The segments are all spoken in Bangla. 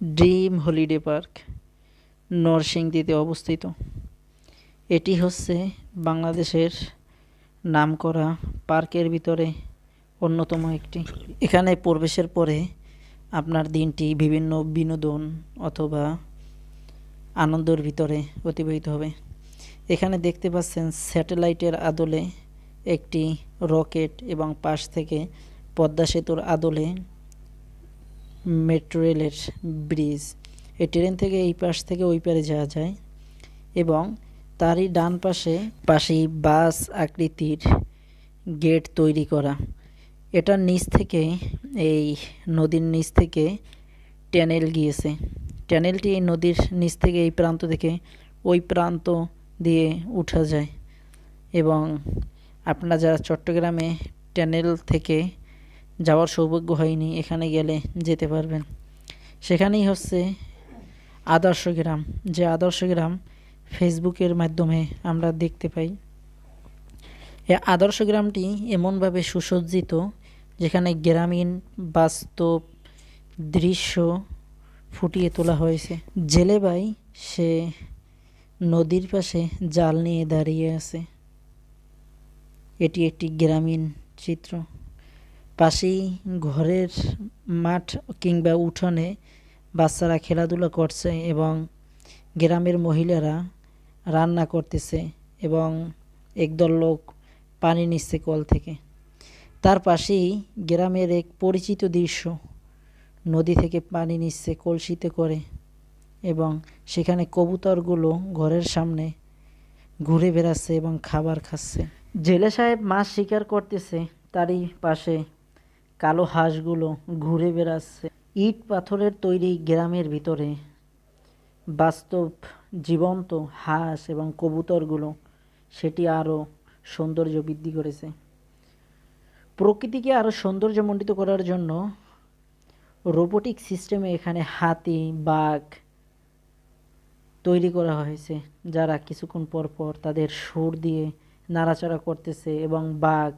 ড্রিম হলিডে পার্ক, নরসিংদীতে অবস্থিত। এটি হচ্ছে বাংলাদেশের নামকরা পার্কের ভিতরে অন্যতম একটি। এখানে প্রবেশের পরে আপনার দিনটি বিভিন্ন বিনোদন অথবা আনন্দের ভিতরে অতিবাহিত হবে। এখানে দেখতে পাচ্ছেন স্যাটেলাইটের আদলে একটি রকেট এবং পাশ থেকে পদ্মা সেতুর আদলে মেট্রো রেলের ব্রিজ এই ট্রেন থেকে এই পাশ থেকে ওই পারে যাওয়া যায় এবং তারই ডান পাশে পাশেই বাস আকৃতির গেট তৈরি করা। এটার নিচ থেকে, এই নদীর নিচ থেকে ট্যানেল গিয়েছে। ট্যানেলটি এই নদীর নিচ থেকে এই প্রান্ত থেকে ওই প্রান্ত দিয়ে উঠা যায়। এবং আপনারা যারা চট্টগ্রামে ট্যানেল থেকে যাওয়ার সৌভাগ্য হয়নি, এখানে গেলে যেতে পারবেন। সেখানেই হচ্ছে আদর্শ গ্রাম। যে আদর্শ গ্রাম ফেসবুকের মাধ্যমে আমরা দেখতে পাই। এই আদর্শ গ্রামটি এমনভাবে সুসজ্জিত, যেখানে গ্রামীণ বাস্তব দৃশ্য ফুটিয়ে তোলা হয়েছে। জেলে ভাই সে নদীর পাশে জাল নিয়ে দাঁড়িয়ে আছে। এটি একটি গ্রামীণ চিত্র। পাশেই ঘরের মাঠ কিংবা উঠোনে বাচ্চারা খেলাধুলা করছে এবং গ্রামের মহিলারা রান্না করতেছে এবং একদল লোক পানি নিচ্ছে কল থেকে। তার পাশেই গ্রামের এক পরিচিত দৃশ্য। নদী থেকে পানি নিচ্ছে কলসিতে করে এবং সেখানে কবুতরগুলো ঘরের সামনে ঘুরে বেড়াচ্ছে এবং খাবার খাচ্ছে। জেলে সাহেব মাছ শিকার করতেছে, তারই পাশে কালো হাঁসগুলো ঘুরে বেড়াচ্ছে। ইট পাথরের তৈরি গ্রামের ভিতরে বাস্তব জীবন্ত হাঁস এবং কবুতরগুলো, সেটি আরও সৌন্দর্য বৃদ্ধি করেছে। প্রকৃতিকে আরও সৌন্দর্যমণ্ডিত করার জন্য রোবোটিক সিস্টেমে এখানে হাতি, বাঘ তৈরি করা হয়েছে, যারা কিছুক্ষণ পর পর তাদের সুর দিয়ে নাড়াচাড়া করতেছে এবং বাঘ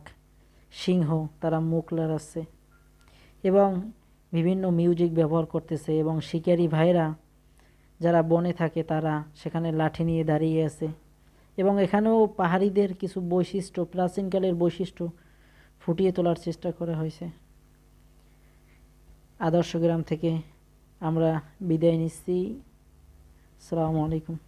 সিংহ তারা মুখ লড়াচ্ছে এবং বিভিন্ন মিউজিক ব্যবহার করতেছে এবং শিকারী ভাইরা যারা বনে থাকে তারা সেখানে লাঠি নিয়ে দাঁড়িয়ে আছে এবং এখানেও পাহাড়িদের কিছু বৈশিষ্ট্য, প্রাচীনকালের বৈশিষ্ট্য ফুটিয়ে তোলার চেষ্টা করা হয়েছে। আদর্শ গ্রাম থেকে আমরা বিদায় নিচ্ছি। আসসালামু আলাইকুম।